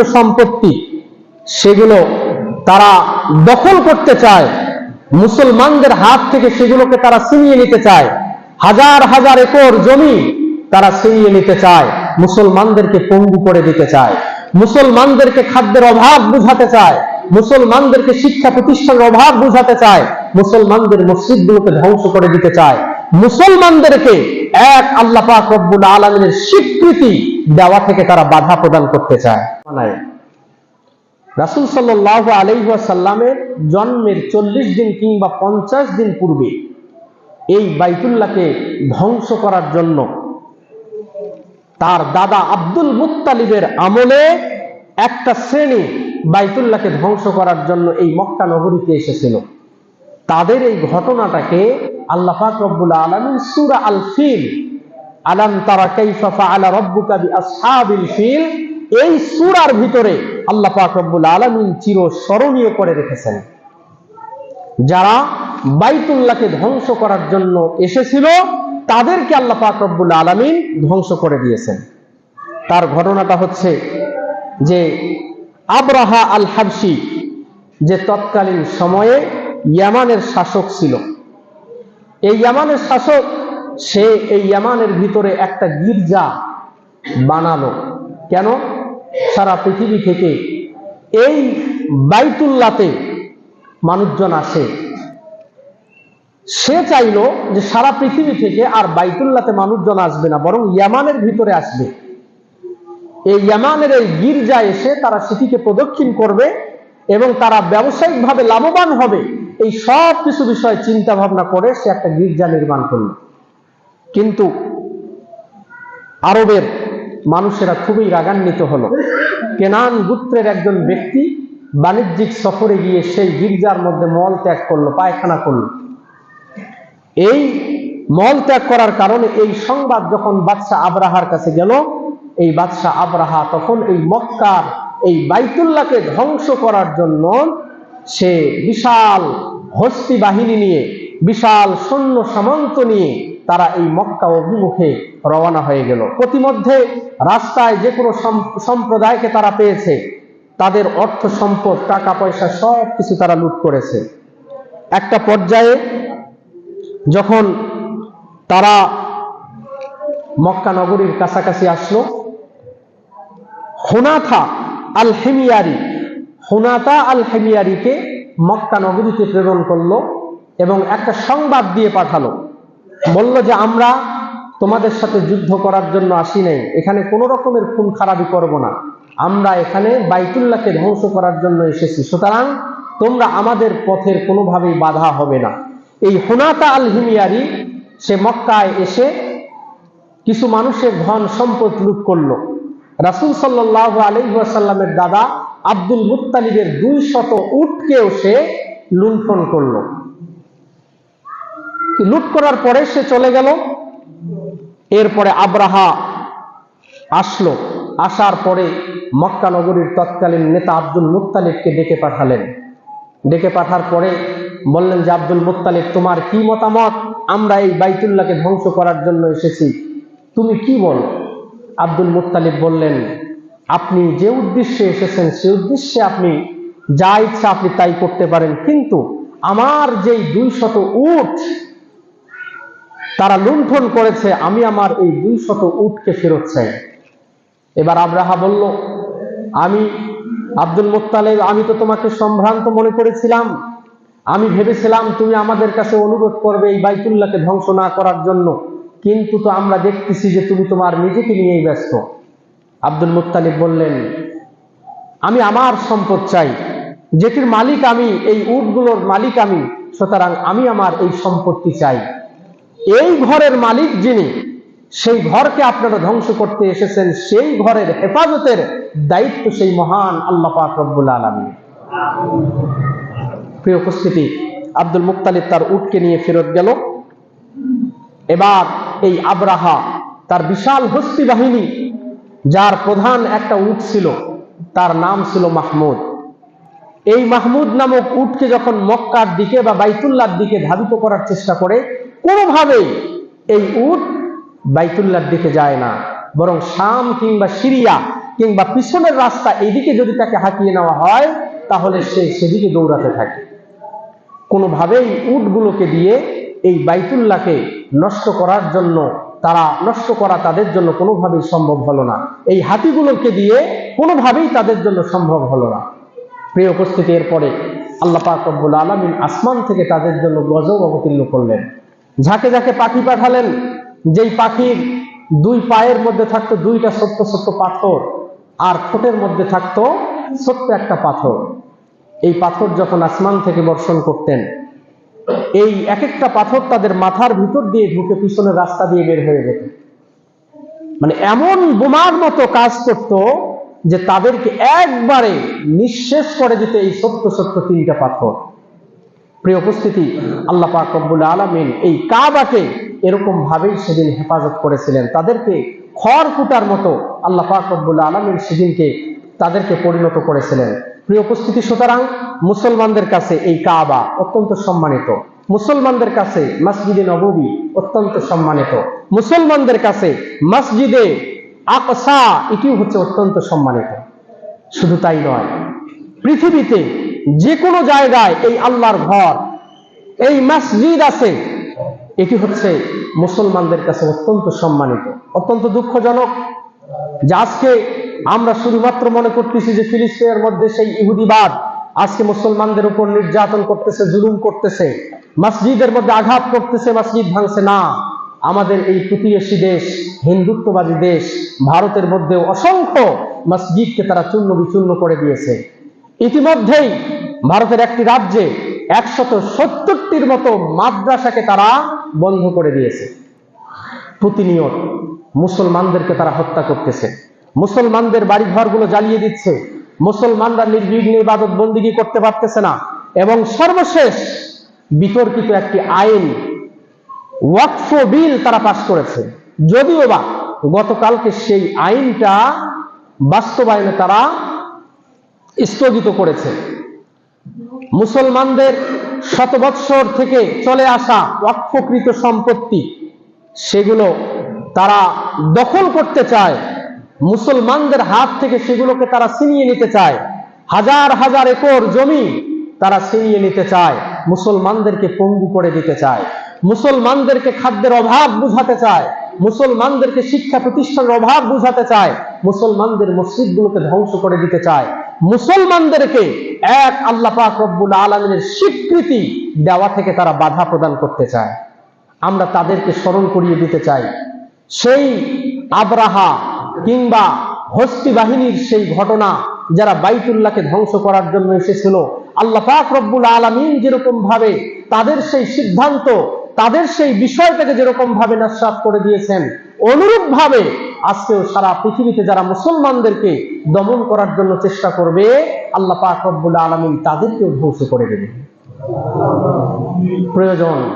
সম্পত্তি সেগুলো তারা দখল করতে চায়, মুসলমানদের হাত থেকে সেগুলোকে তারা ছিনিয়ে নিতে চায়, হাজার হাজার একর জমি তারা ছিনিয়ে নিতে চায়, মুসলমানদেরকে পঙ্গু করে দিতে চায়, মুসলমানদেরকে খাদ্যের অভাব বুঝাতে চায়, মুসলমানদেরকে শিক্ষা প্রতিষ্ঠানের অভাব বুঝাতে চায়, মুসলমানদের মসজিদগুলোকে ধ্বংস করে দিতে চায়, মুসলমানদেরকে এক আল্লাহ পাক রব্বুল আলমিনের স্বীকৃতি দেওয়া থেকে তারা বাধা প্রদান করতে চায়। রাসুল সাল্লাহ আলহাসাল্লামের জন্মের চল্লিশ দিন কিংবা পঞ্চাশ দিন পূর্বে এই বাইতুল্লাহকে ধ্বংস করার জন্য তার দাদা আব্দুল মুত্তালিবের আমলে একটা শ্রেণি বাইতুল্লাহকে ধ্বংস করার জন্য এই মক্কা নগরীতে এসেছিল। তাদের এই ঘটনাটাকে আল্লাহ পাক রব্বুল আলামিন সূরা আল ফিল আলাম তারা কাইফা ফাআলা রাব্বুকা বিআসহাবিল ফিল? এই সূরার ভিতরে আল্লাহ পাক রব্বুল আলামিন চির স্মরণীয় করে রেখেছেন। যারা বাইতুল্লাহকে ধ্বংস করার জন্য এসেছিল, তাদেরকে আল্লাহ পাক রব্বুল আলামিন ধ্বংস করে দিয়েছেন। তার ঘটনাটা হচ্ছে যে আবরাহা আল হাবসি যে তৎকালীন সময়ে ইয়ামানের শাসক ছিল। এই ইয়ামানের শাসক সে এই ইয়ামানের ভিতরে একটা গির্জা বানালো। কেন? সারা পৃথিবী থেকে এই বাইতুল্লাতে মানুষজন আসে। সে চাইলো যে সারা পৃথিবী থেকে আর বাইতুল্লাতে মানুষজন আসবে না, বরং ইয়ামানের ভিতরে আসবে। এই ইয়ামানের এই গির্জা এসে তারা সেটিকে প্রদক্ষিণ করবে এবং তারা ব্যবসায়িকভাবে লাভবান হবে। এই সব কিছু বিষয় চিন্তা ভাবনা করে সে একটা গির্জা নির্মাণ করল। কিন্তু আরবের মানুষেরা খুবই রাগান্বিত হলো। কেনান গুত্রের একজন ব্যক্তি বাণিজ্যিক সফরে গিয়ে সেই গির্জার মধ্যে মল ত্যাগ করল, পায়খানা করল। এই মল ত্যাগ করার কারণে এই সংবাদ যখন বাদশাহ আবরাহার কাছে গেল, এই বাদশাহ আবরাহা তখন এই মক্কার এই বাইতুল্লাহকে ধ্বংস করার জন্য সে বিশাল হস্তি বাহিনী নিয়ে, বিশাল সৈন্য সামন্ত নিয়ে তারা এই মক্কা অভিমুখে রওনা হয়ে গেল। প্রতিমধ্যে রাস্তায় যে কোনো সম্প্রদায়কে তারা পেয়েছে। তাদের অর্থ সম্পদ, টাকা পয়সা সব কিছু তারা লুট করেছে। একটা পর্যায়ে যখন তারা মক্কা নগরীর কাছাকাছি আসলো, হুনাথা আল হেমিয়ারি হুনাতা আল হেমিয়ারিকে মক্কা নগরীতে প্রেরণ করল এবং একটা সংবাদ দিয়ে পাঠালো। বলল যে, আমরা তোমাদের সাথে যুদ্ধ করার জন্য আসি নাই। এখানে কোনো রকমের খুন খারাপি করব না। আমরা এখানে বাইতুল্লাহকে ধ্বংস করার জন্য এসেছি। সুতরাং তোমরা আমাদের পথের কোনোভাবেই বাধা হবে না। এই হুনাতা আল হিমিয়ারি, সে মক্কায় এসে কিছু মানুষের ধন সম্পদ লুট করল। রাসুল সাল্লাহ আলহাসাল্লামের দাদা আব্দুল মুত্তালিবের দুই শত উটকেও সে লুণ্ঠন করল। লুট করার পরে সে চলে গেল। এরপরে আব্রাহা আসলো। আসার পরে মক্কা নগরীর তৎকালীন নেতা আব্দুল মুত্তালিবকে ডেকে পাঠালেন। ডেকে পাঠার পরে বললেন যে, আব্দুল মুত্তালিব, তোমার কি মতামত? আমরা এই বাইতুল্লাহকে ধ্বংস করার জন্য এসেছি। তুমি কি বল? আব্দুল মুত্তালিব বললেন, আপনি যে উদ্দেশ্যে এসেছেন, সে উদ্দেশ্যে আপনি যা ইচ্ছা আপনি তাই করতে পারেন। কিন্তু আমার যেই দুই শত উট তারা লুণ্ঠন করেছে, আমি আমার এই দুই শত উটকে ফেরত চাই। এবার আব্রাহা বলল, আমি আব্দুল মুত্তালেব, আমি তো তোমাকে সম্ভ্রান্ত মনে করেছিলাম। আমি ভেবেছিলাম তুমি আমাদের কাছে অনুরোধ করবে এই বাইতুল্লাহকে ধ্বংস না করার জন্য। কিন্তু তো আমরা দেখতেছি যে তুমি তোমার নিজেকে নিয়েই ব্যস্ত। আব্দুল মুত্তালিব বললেন, আমি আমার সম্পদ চাই। যেটির মালিক আমি, এই উটগুলোর মালিক আমি, সুতরাং আমি আমার এই সম্পত্তি চাই। এই ঘরের মালিক যিনি, সেই ঘরকে আপনারা ধ্বংস করতে এসেছেন, সেই ঘরের হেফাজতের দায়িত্ব সেই মহান আল্লাহ পাক রব্বুল আলমী প্রিয় উপস্থিতি, আব্দুল মুক্তালিব তার উটকে নিয়ে ফেরত গেল। এবার এই আবরাহা, তার বিশাল হস্তি বাহিনী, যার প্রধান একটা উট ছিল, তার নাম ছিল মাহমুদ। এই মাহমুদ নামক উটকে যখন মক্কার দিকে বা বাইতুল্লার দিকে ধাবিত করার চেষ্টা করে কোনোভাবেই এই উট বাইতুল্লার দিকে যায় না। বরং শাম কিংবা সিরিয়া কিংবা পিছনের রাস্তা এদিকে যদি তাকে হাঁকিয়ে নেওয়া হয়, তাহলে সে সেদিকে দৌড়াতে থাকে। কোনোভাবেই উটগুলোকে দিয়ে এই বাইতুল্লাহকে নষ্ট করার জন্য, তারা নষ্ট করা তাদের জন্য কোনোভাবেই সম্ভব হলো না। এই হাতিগুলোকে দিয়ে কোনোভাবেই তাদের জন্য সম্ভব হলো না। প্রিয় উপস্থিতি, এরপরে আল্লাহ পাক রব্বুল আলমিন আসমান থেকে তাদের জন্য গজব অবতীর্ণ করলেন। ঝাঁকে ঝাঁকে পাখি পাঠালেন। যেই পাখির দুই পায়ের মধ্যে থাকতো দুইটা ছোট্ট ছোট্ট পাথর আর ঠোঁটের মধ্যে থাকতো ছোট্ট একটা পাথর। এই পাথর যখন আসমান থেকে বর্ষণ করতেন, এই এক একটা পাথর তাদের মাথার ভিতর দিয়ে ঢুকে পিছনের রাস্তা দিয়ে বের হয়ে যেত। মানে এমন বোমার মতো কাজ করত যে তাদেরকে একবারে নিঃশেষ করে দিতে এই ছোট্ট ছোট্ট তিনটা পাথর। প্রিয় উপস্থিতি, আল্লাহ পাক রব্বুল আলমিন এই কাবাকে এরকম ভাবেই সেদিন হেফাজত করেছিলেন। তাদেরকে খড় কুটার মতো আল্লাহ পাক রব্বুল আলমিন সেদিনকে তাদেরকে পরিণত করেছিলেন। প্রিয় উপস্থিতি, সুতরাং মুসলমানদের কাছে এই কাবা অত্যন্ত সম্মানিত। মুসলমানদের কাছে মসজিদে নববী অত্যন্ত সম্মানিত। মুসলমানদের কাছে মসজিদে আকসা এটিও হচ্ছে অত্যন্ত সম্মানিত। শুধু তাই নয়, পৃথিবীতে যে কোনো জায়গায় এই আল্লাহর ঘর, এই মসজিদ আছে, এটি হচ্ছে মুসলমানদের কাছে অত্যন্ত সম্মানিত, অত্যন্ত দুঃখজনক যে আজকে আমরা শুধুমাত্র মনে করতেছি যে ফিলিস্তিনের মধ্যে সেই ইহুদিবাদ আজকে মুসলমানদের উপর নির্যাতন করতেছে, জুলুম করতেছে, মসজিদের মধ্যে আঘাত করতেছে, মসজিদ ভাঙছে। না, আমাদের এই প্রতিবেশী দেশ, হিন্দুত্ববাদী দেশ, ভারতের মধ্যে অসংখ্য মসজিদকে তারা চূর্ণ বিচূর্ণ করে দিয়েছে। ইতিমধ্যেই ভারতের একটি রাজ্যে একশত সত্তরটির মতো মাদ্রাসাকে তারা বন্ধ করে দিয়েছে। প্রতিনিয়ত মুসলমানদেরকে তারা হত্যা করতেছে। মুসলমানদের বাড়ি ঘরগুলো জ্বালিয়ে দিচ্ছে। মুসলমানরা নির্বিঘ্নে ইবাদত বন্দিগি করতে পারতেছে না। এবং সর্বশেষ বিতর্কিত একটি আইন, ওয়াকফ বিল তারা পাশ করেছে। যদিও বা গতকালকে সেই আইনটা বাস্তবায়নে তারা স্থগিত করেছে। মুসলমানদের শত বৎসর থেকে চলে আসা ওয়াকফকৃত সম্পত্তি, সেগুলো তারা দখল করতে চায়। মুসলমানদের হাত থেকে সেগুলোকে তারা ছিনিয়ে নিতে চায়। হাজার হাজার একর জমি তারা ছিনিয়ে নিতে চায়। মুসলমানদেরকে পঙ্গু করে দিতে চায়। মুসলমানদেরকে খাদ্যের অভাব বুঝাতে চায়। মুসলমানদেরকে শিক্ষা প্রতিষ্ঠানের অভাব বুঝাতে চায়। মুসলমানদের মসজিদগুলোকে ধ্বংস করে দিতে চায়। মুসলমানদেরকে এক আল্লাহ পাক রব্বুল আলমিনের স্বীকৃতি দেওয়া থেকে তারা বাধা প্রদান করতে চায়। আমরা তাদেরকে স্মরণ করিয়ে দিতে চাই। সেই আবরাহা কিংবা হস্তি বাহিনীর সেই ঘটনা যারা বাইতুল্লাহকে ধ্বংস করার জন্য এসেছিল, আল্লাহ পাক রব্বুল আলমিন যেরকম ভাবে তাদের সেই সিদ্ধান্ত, তাদের সেই বিষয়টাকে যেরকম ভাবে নস্বাত করে দিয়েছেন অনুরূপ ভাবে আজকেও সারা পৃথিবীতে যারা মুসলমানদেরকে দমন করার জন্য চেষ্টা করবে, আল্লাহ পাক রব্বুল আলমিন তাদেরকেও ধ্বংস করে দেবে। প্রয়োজন,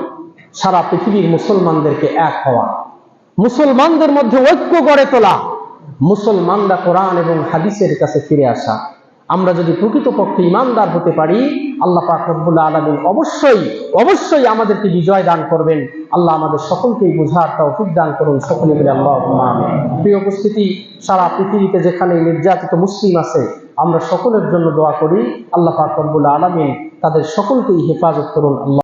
সারা পৃথিবীর মুসলমানদেরকে এক হওয়া। মুসলমানদের মধ্যে ঐক্য গড়ে তোলা। মুসলমানরা কোরআন এবং হাদিসের কাছে ফিরে আসা। আমরা যদি প্রকৃতপক্ষে ইমানদার হতে পারি, আল্লাহ পাক রব্বুল আলমিন অবশ্যই অবশ্যই আমাদেরকে বিজয় দান করবেন। আল্লাহ আমাদের সকলকেই বোঝার তৌফিক দান করুন। সকলে মিলে আল্লাহ প্রিয় উপস্থিতি, সারা পৃথিবীতে যেখানে নির্যাতিত মুসলিম আছে, আমরা সকলের জন্য দোয়া করি। আল্লাহ পাক রব্বুল আলমিন তাদের সকলকেই হেফাজত করুন। আল্লাহ